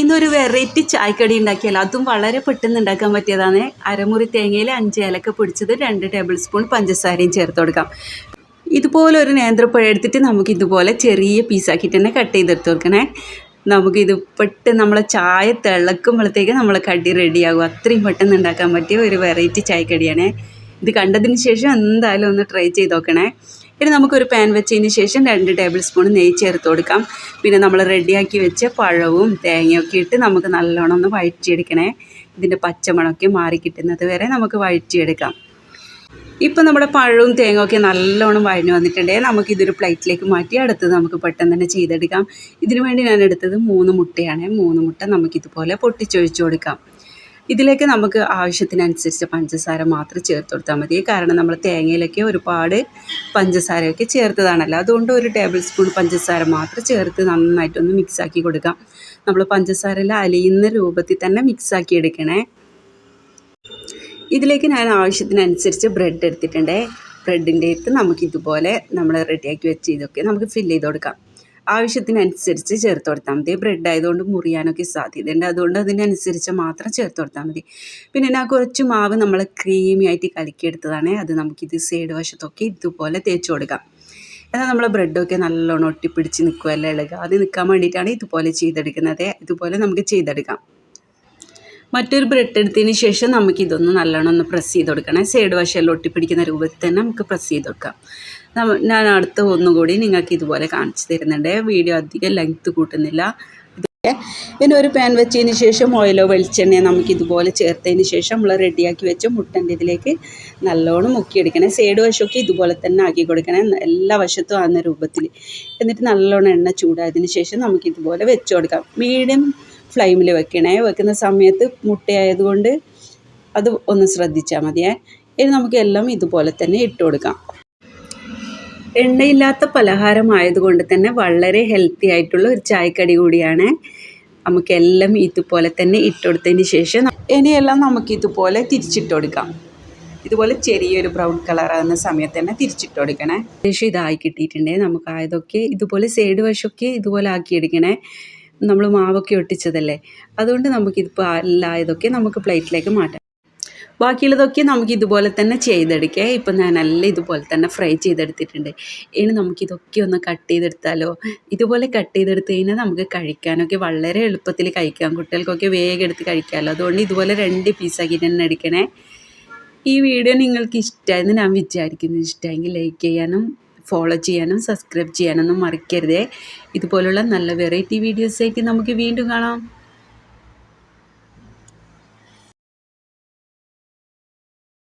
ഇന്നൊരു വെറൈറ്റി ചായക്കടി ഉണ്ടാക്കിയാൽ അതും വളരെ പെട്ടെന്ന് ഉണ്ടാക്കാൻ പറ്റിയതാണ്. അരമുറി തേങ്ങയിൽ അഞ്ച് ഏലക്ക പൊടിച്ചത് രണ്ട് ടേബിൾ സ്പൂൺ പഞ്ചസാരയും ചേർത്ത് കൊടുക്കാം. ഇതുപോലെ ഒരു നേന്ത്രപ്പഴം എടുത്തിട്ട് നമുക്ക് ഇതുപോലെ ചെറിയ പീസാക്കിയിട്ട് തന്നെ കട്ട് ചെയ്തെടുത്ത് കൊടുക്കണേ. നമുക്കിത് പെട്ടെന്ന് നമ്മളെ ചായ തിളക്കുമ്പോഴത്തേക്ക് നമ്മളെ കടി റെഡിയാകും അത്രയും പെട്ടെന്ന് ഉണ്ടാക്കാൻ പറ്റിയ ഒരു വെറൈറ്റി ചായക്കടിയാണ് ഇത് കണ്ടതിന് ശേഷം എന്തായാലും ഒന്ന് ട്രൈ ചെയ്ത് നോക്കണേ. ഇനി നമുക്കൊരു പാൻ വെച്ചതിന് ശേഷം രണ്ട് ടേബിൾ സ്പൂൺ നെയ്യ് ചേർത്ത് കൊടുക്കാം. പിന്നെ നമ്മൾ റെഡിയാക്കി വെച്ച പഴവും തേങ്ങയൊക്കെ ഇട്ട് നമുക്ക് നല്ലോണം ഒന്ന് വഴറ്റിയെടുക്കണേ. ഇതിന്റെ പച്ചമണമൊക്കെ മാറി കിട്ടുന്നത് വരെ നമുക്ക് വഴറ്റിയെടുക്കാം. ഇപ്പം നമ്മുടെ പഴവും തേങ്ങയൊക്കെ നല്ലോണം വഴഞ്ഞു വന്നിട്ടുണ്ടേ. നമുക്കിതൊരു പ്ലേറ്റിലേക്ക് മാറ്റി അടുത്തത് നമുക്ക് പെട്ടെന്ന് തന്നെ ചെയ്തെടുക്കാം. ഇതിനു വേണ്ടി ഞാൻ എടുത്തത് മൂന്ന് മുട്ടയാണ്. മൂന്ന് മുട്ട നമുക്കിതുപോലെ പൊട്ടിച്ചൊഴിച്ചു കൊടുക്കാം. ഇതിലേക്ക് നമുക്ക് ആവശ്യത്തിനനുസരിച്ച് പഞ്ചസാര മാത്രം ചേർത്ത് കൊടുത്താൽ മതി. കാരണം നമ്മൾ തേങ്ങയിലൊക്കെ ഒരുപാട് പഞ്ചസാരയൊക്കെ ചേർത്തതാണല്ലോ. അതുകൊണ്ട് ഒരു ടേബിൾ സ്പൂൺ പഞ്ചസാര മാത്രം ചേർത്ത് നന്നായിട്ടൊന്ന് മിക്സാക്കി കൊടുക്കാം. നമ്മൾ പഞ്ചസാര അലിയുന്ന രൂപത്തിൽ തന്നെ മിക്സാക്കി എടുക്കണേ. ഇതിലേക്ക് ഞാൻ ആവശ്യത്തിനനുസരിച്ച് ബ്രെഡ് എടുത്തിട്ടുണ്ട്. ബ്രെഡിന്റെ അടുത്ത് നമുക്കിതുപോലെ നമ്മൾ റെഡിയാക്കി വെച്ച് ഇതൊക്കെ നമുക്ക് ഫില്ല് ചെയ്ത് കൊടുക്കാം. ആവശ്യത്തിനനുസരിച്ച് ചേർത്ത് കൊടുത്താൽ മതി. ബ്രെഡ് ആയതുകൊണ്ട് മുറിയാനൊക്കെ സാധ്യതയുണ്ട്. അതുകൊണ്ട് അതിനനുസരിച്ച് മാത്രം ചേർത്ത് കൊടുത്താൽ മതി. പിന്നെ ഞാൻ കുറച്ച് മാവ് നമ്മൾ ക്രീമി ആയിട്ട് കലക്കിയെടുത്തതാണ്. അത് നമുക്കിത് സൈഡ് വശത്തൊക്കെ ഇതുപോലെ തേച്ച് കൊടുക്കാം. എന്നാൽ നമ്മൾ ബ്രെഡൊക്കെ നല്ലോണം ഒട്ടിപ്പിടിച്ച് നിൽക്കുമല്ലോ ഇളകുക? അത് നിൽക്കാൻ വേണ്ടിയിട്ടാണ് ഇതുപോലെ ചെയ്തെടുക്കുന്നത്. ഇതുപോലെ നമുക്ക് ചെയ്തെടുക്കാം. മറ്റൊരു ബ്രെഡ് എടുത്തതിന് ശേഷം നമുക്ക് ഇതൊന്ന് നല്ലോണം ഒന്ന് പ്രസ് ചെയ്ത് കൊടുക്കണം. സൈഡ് വശമെല്ലാം ഒട്ടിപ്പിടിക്കുന്ന രൂപത്തിൽ തന്നെ നമുക്ക് പ്രസ് ചെയ്ത് കൊടുക്കാം. ഞാൻ അടുത്ത ഒന്നുകൂടി നിങ്ങൾക്ക് ഇതുപോലെ കാണിച്ചു തരുന്നുണ്ട്. വീഡിയോ അധികം ലെങ്ത്ത് കൂട്ടുന്നില്ല. ഇനി ഒരു പാൻ വെച്ചതിന് ശേഷം ഓയിലോ വെളിച്ചെണ്ണയോ നമുക്ക് ഇതുപോലെ ചേർത്തതിന് ശേഷം നമ്മൾ റെഡിയാക്കി വെച്ച മുട്ടന്റെ ഇതിലേക്ക് നല്ലോണം മുക്കിയെടുക്കണേ. സൈഡ് വശമൊക്കെ ഇതുപോലെ തന്നെ ആക്കി കൊടുക്കണേ. എല്ലാ വശത്തും ആകുന്ന രൂപത്തിൽ. എന്നിട്ട് നല്ലോണം എണ്ണ ചൂടായതിന് ശേഷം നമുക്ക് ഇതുപോലെ വെച്ച് കൊടുക്കാം. മീഡിയം ഫ്ലെയിമിൽ വെക്കണേ. വെക്കുന്ന സമയത്ത് മുട്ടയായതുകൊണ്ട് അത് ഒന്ന് ശ്രദ്ധിച്ചാൽ മതിയേ. ഇനി നമുക്ക് എല്ലാം ഇതുപോലെ തന്നെ ഇട്ട് കൊടുക്കാം. എണ്ണയില്ലാത്ത പലഹാരമായതുകൊണ്ട് തന്നെ വളരെ ഹെൽത്തി ആയിട്ടുള്ള ഒരു ചായക്കടി കൂടിയാണ് നമുക്കെല്ലാം ഇതുപോലെ തന്നെ ഇട്ടുകൊടുത്തതിന് ശേഷം ഇനിയെല്ലാം നമുക്ക് ഇതുപോലെ തിരിച്ചിട്ട് കൊടുക്കാം. ഇതുപോലെ ചെറിയൊരു ബ്രൗൺ കളർ ആകുന്ന സമയത്ത് തന്നെ തിരിച്ചിട്ട് കൊടുക്കണേ. ശേഷം ഇതായി കിട്ടിയിട്ടുണ്ടെങ്കിൽ നമുക്ക് ആയതൊക്കെ ഇതുപോലെ സൈഡ് വശമൊക്കെ ഇതുപോലെ ആക്കിയെടുക്കണേ. നമ്മൾ മാവൊക്കെ ഒട്ടിച്ചതല്ലേ? അതുകൊണ്ട് നമുക്കിതിപ്പോൾ എല്ലാം ഇതൊക്കെ നമുക്ക് പ്ലേറ്റിലേക്ക് മാറ്റാം. ബാക്കിയുള്ളതൊക്കെ നമുക്ക് ഇതുപോലെ തന്നെ ചെയ്തെടുക്കാം. ഇപ്പം ഞാൻ നല്ല ഇതുപോലെ തന്നെ ഫ്രൈ ചെയ്തെടുത്തിട്ടുണ്ട്. ഇനി നമുക്കിതൊക്കെ ഒന്ന് കട്ട് ചെയ്തെടുത്താലോ? ഇതുപോലെ കട്ട് ചെയ്തെടുത്ത് കഴിഞ്ഞാൽ നമുക്ക് കഴിക്കാനൊക്കെ വളരെ എളുപ്പത്തിൽ കഴിക്കാം. കുട്ടികൾക്കൊക്കെ വേഗം എടുത്ത് കഴിക്കാമല്ലോ അതുകൊണ്ട് ഇതുപോലെ രണ്ട് പീസാക്കി തന്നെ എടുക്കണേ. ഈ വീഡിയോ നിങ്ങൾക്ക് ഇഷ്ടമായെന്ന് ഞാൻ വിചാരിക്കുന്നു. ഇഷ്ടമെങ്കിൽ ലൈക്ക് ചെയ്യാനും ഫോളോ ചെയ്യാനും സബ്സ്ക്രൈബ് ചെയ്യാനൊന്നും മറക്കരുതേ. ഇതുപോലുള്ള നല്ല വെറൈറ്റി വീഡിയോസായിട്ട് നമുക്ക് വീണ്ടും കാണാം.